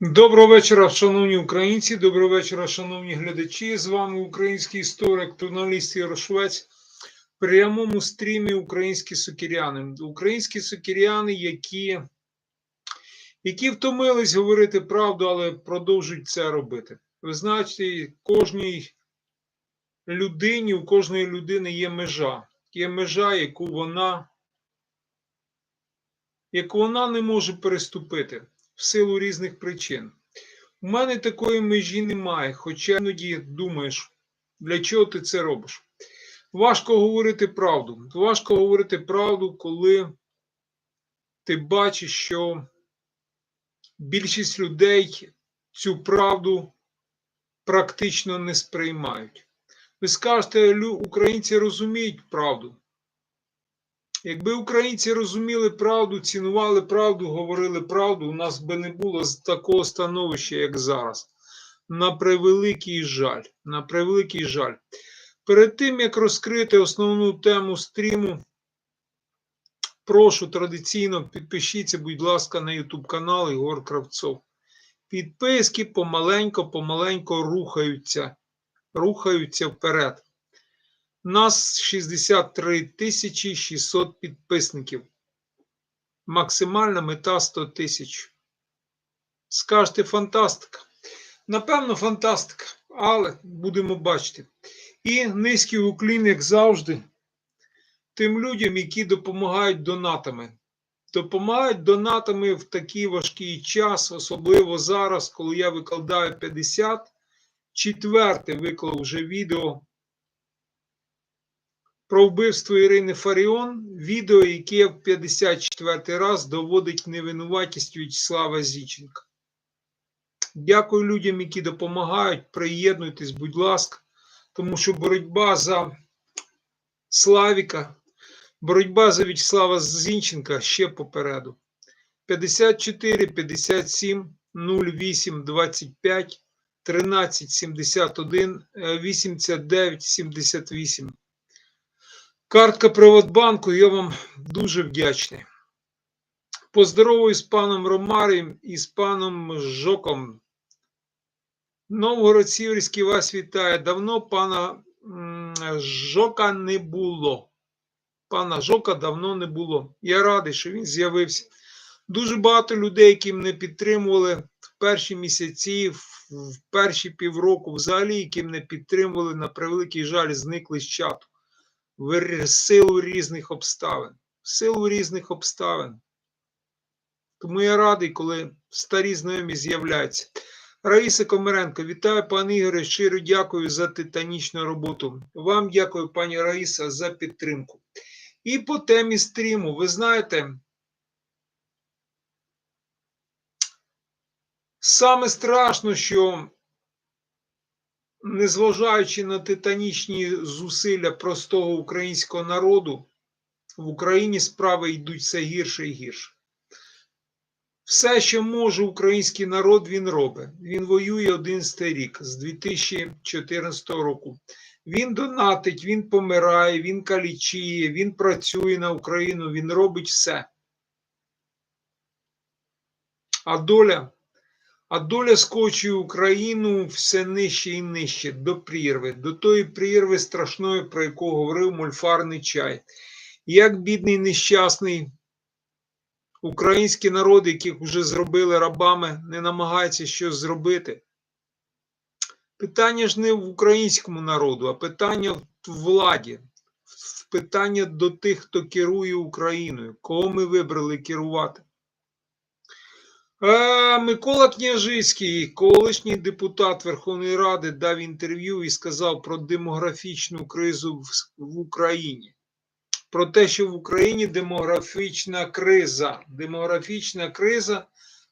Доброго вечора, шановні українці. Доброго вечора, шановні глядачі. З вами український історик, журналіст Ярошвець. В прямому стрімі Українські сокіряни. Українські сокіряни, які, які втомились говорити правду, але продовжують це робити. Ви знаєте, кожній людині, у кожної людини є межа. Є межа, яку вона, яку вона не може переступити в силу різних причин. У мене такої межі немає, хоча іноді думаєш, для чого ти це робиш. Важко говорити правду. Важко говорити правду, коли ти бачиш, що більшість людей цю правду практично не сприймають. Ви скажете, українці розуміють правду. Якби українці розуміли правду, цінували правду, говорили правду, у нас би не було такого становища, як зараз. На превеликий жаль. На превеликий жаль. Перед тим, як розкрити основну тему стріму, прошу традиційно підпишіться, будь ласка, на YouTube канал Ігор Кравцов. Підписки помаленько, помаленько рухаються, рухаються вперед. Нас 63 тисячі 600 підписників. Максимальна мета 100 тисяч. Скажете, фантастика. Напевно, фантастика, але будемо бачити. І низький уклін, як завжди, тим людям, які допомагають донатами. Допомагають донатами в такий важкий час, особливо зараз, коли я викладаю 50. Четверте виклав вже відео про вбивство Ірини Фаріон, відео, яке в 54 раз доводить невинуватість В'ячеслава Зіченка. Дякую людям, які допомагають. Приєднуйтесь, будь ласка, тому що боротьба за Славіка, боротьба за В'ячеслава Зінченка ще попереду. 54 57 08 25 13 71 е, 89 78. Картка Приватбанку, я вам дуже вдячний. Поздоровую з паном Ромарієм і з паном Жоком. Новгород Сіверський вас вітає. Давно пана Жока не було. Пана Жока давно не було. Я радий, що він з'явився. Дуже багато людей, які мене підтримували в перші місяці, в перші півроку, взагалі, які мене підтримували, на превеликий жаль, зникли з чату в силу різних обставин. В силу різних обставин. Тому я радий, коли старі знайомі з'являються. Раїса Комаренко, вітаю, пане Ігоре. Щиро дякую за титанічну роботу. Вам дякую, пані Раїса, за підтримку. І по темі стріму, ви знаєте, саме страшно, що незважаючи на титанічні зусилля простого українського народу, в Україні справи йдуть все гірше і гірше. Все, що може український народ, він робить. Він воює 11 рік з 2014 року. Він донатить, він помирає, він калічіє, він працює на Україну, він робить все. А доля, а доля скочує Україну все нижче і нижче до прірви, до тої прірви страшної, про яку говорив мольфарний чай. Як бідний нещасний український народ, яких вже зробили рабами, не намагається щось зробити. Питання ж не в українському народу, а питання в владі, питання до тих, хто керує Україною, кого ми вибрали керувати. Е, Микола Княжицький, колишній депутат Верховної Ради, дав інтерв'ю і сказав про демографічну кризу в, Україні. Про те, що в Україні демографічна криза. Демографічна криза,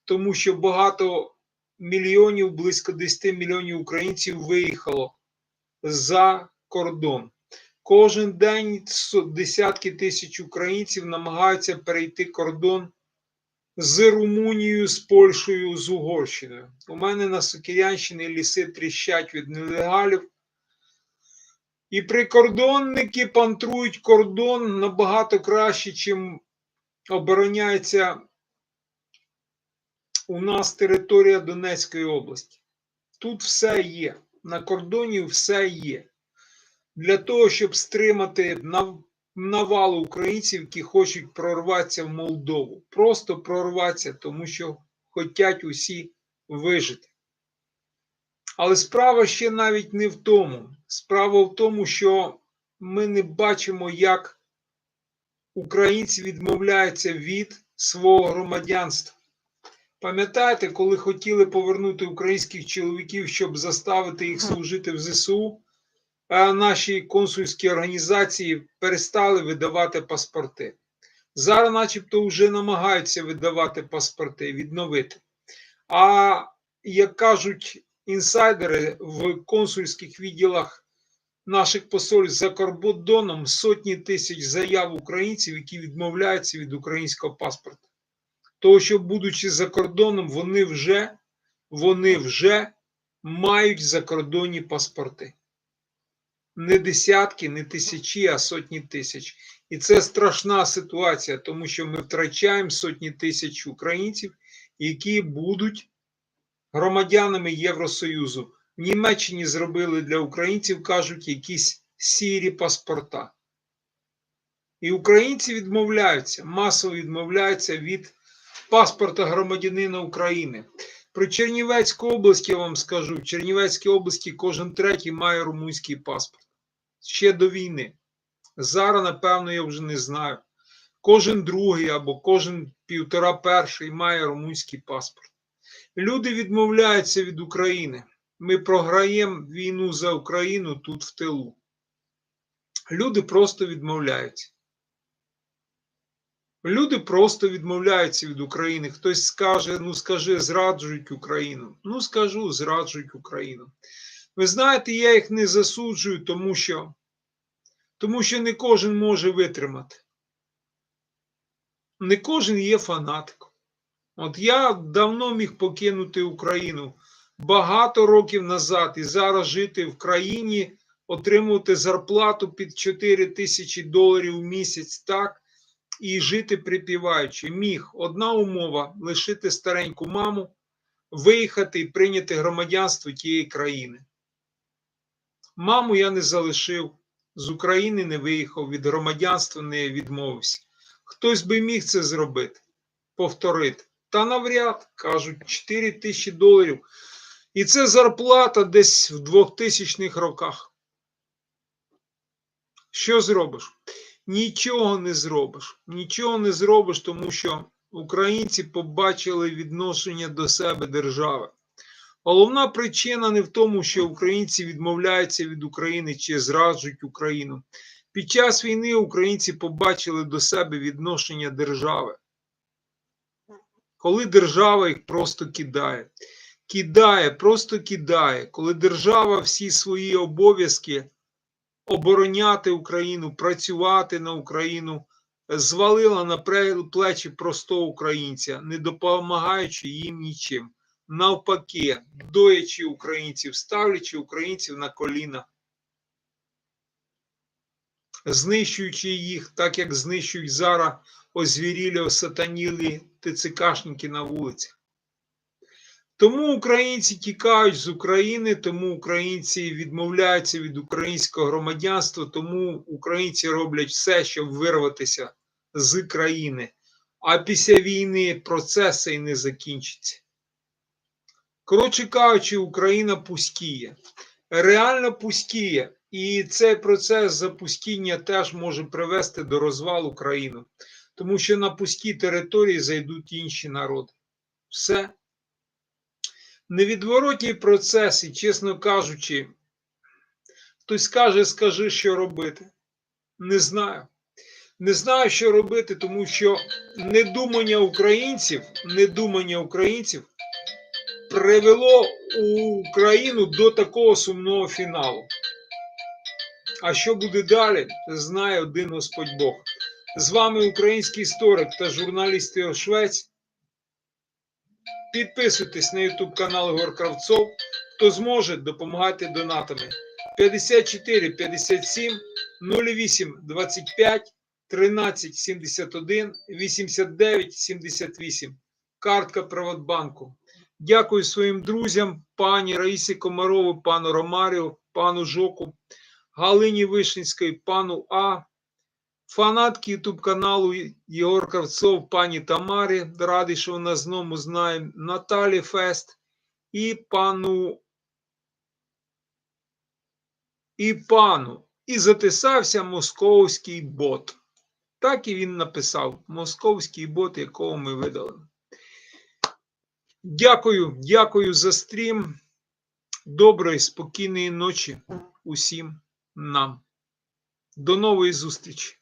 тому що багато мільйонів, близько 10 мільйонів українців виїхало за кордон. Кожен день десятки тисяч українців намагаються перейти кордон з Румунією, з Польщею, з Угорщиною. У мене на Сокирянщині ліси тріщать від нелегалів. І прикордонники пантрують кордон набагато краще, чим обороняється у нас територія Донецької області. Тут все є. На кордоні все є. Для того, щоб стримати навалу українців, які хочуть прорватися в Молдову. Просто прорватися, тому що хочуть усі вижити. Але справа ще навіть не в тому. Справа в тому, що ми не бачимо, як українці відмовляються від свого громадянства. Пам'ятаєте, коли хотіли повернути українських чоловіків, щоб заставити їх служити в ЗСУ, наші консульські організації перестали видавати паспорти. Зараз, начебто, вже намагаються видавати паспорти, відновити. А як кажуть інсайдери в консульських відділах наших посольств за кордоном сотні тисяч заяв українців, які відмовляються від українського паспорта. Того, що, будучи за кордоном, вони вже, вони вже мають закордонні паспорти. Не десятки, не тисячі, а сотні тисяч. І це страшна ситуація, тому що ми втрачаємо сотні тисяч українців, які будуть громадянами Євросоюзу. В Німеччині зробили для українців, кажуть, якісь сірі паспорта. І українці відмовляються, масово відмовляються від паспорта громадянина України. Про Чернівецьку область я вам скажу: в Чернівецькій області кожен третій має румунський паспорт. Ще до війни. Зараз, напевно, я вже не знаю. Кожен другий або кожен півтора перший має румунський паспорт. Люди відмовляються від України. Ми програємо війну за Україну тут в тилу. Люди просто відмовляються. Люди просто відмовляються від України. Хтось скаже: ну скажи, зраджують Україну. Ну скажу, зраджують Україну. Ви знаєте, я їх не засуджую, тому що, тому що не кожен може витримати. Не кожен є фанатиком. От я давно міг покинути Україну багато років назад і зараз жити в країні, отримувати зарплату під 4 тисячі доларів в місяць, так, і жити припіваючи. Міг одна умова лишити стареньку маму, виїхати і прийняти громадянство тієї країни. Маму я не залишив, з України не виїхав, від громадянства не відмовився. Хтось би міг це зробити, повторити. Та навряд, кажуть, 4 тисячі доларів. І це зарплата десь в 2000-х роках. Що зробиш? Нічого не зробиш. Нічого не зробиш, тому що українці побачили відношення до себе держави. Головна причина не в тому, що українці відмовляються від України чи зраджують Україну. Під час війни українці побачили до себе відношення держави. Коли держава їх просто кидає. Кидає, просто кидає. Коли держава всі свої обов'язки обороняти Україну, працювати на Україну, звалила на плечі простого українця, не допомагаючи їм нічим. Навпаки, доячи українців, ставлячи українців на коліна, знищуючи їх, так як знищують зараз озвірілі, осатанілі ТЦКшники на вулицях. Тому українці тікають з України, тому українці відмовляються від українського громадянства, тому українці роблять все, щоб вирватися з країни. А після війни процес цей не закінчиться. Коротше кажучи, Україна пустіє. Реально пустіє. І цей процес запустіння теж може привести до розвалу країни, тому що на пусті території зайдуть інші народи. Все. Невідворотній процес, і, чесно кажучи, хтось каже, скажи, що робити. Не знаю. Не знаю, що робити, тому що недумання українців, недумання українців привело Україну до такого сумного фіналу. А що буде далі, знає один Господь Бог. З вами український історик та журналіст Іо Швець. Підписуйтесь на YouTube канал Ігор Кравцов. Хто зможе, допомагайте донатами. 54 57 08 25 13 71 89 78. картка Приватбанку. Дякую своїм друзям, пані Раїсі Комарову, пану Ромарію, пану Жоку, Галині Вишинської, пану А, фанатки Ютуб каналу Єгор Кравцов, пані Тамарі. Радий, що вона знову знає Наталі Фест і пану. І пану. І затисався московський бот. Так і він написав: московський бот, якого ми видали. Дякую, дякую за стрім. Доброї, спокійної ночі усім нам. До нової зустрічі!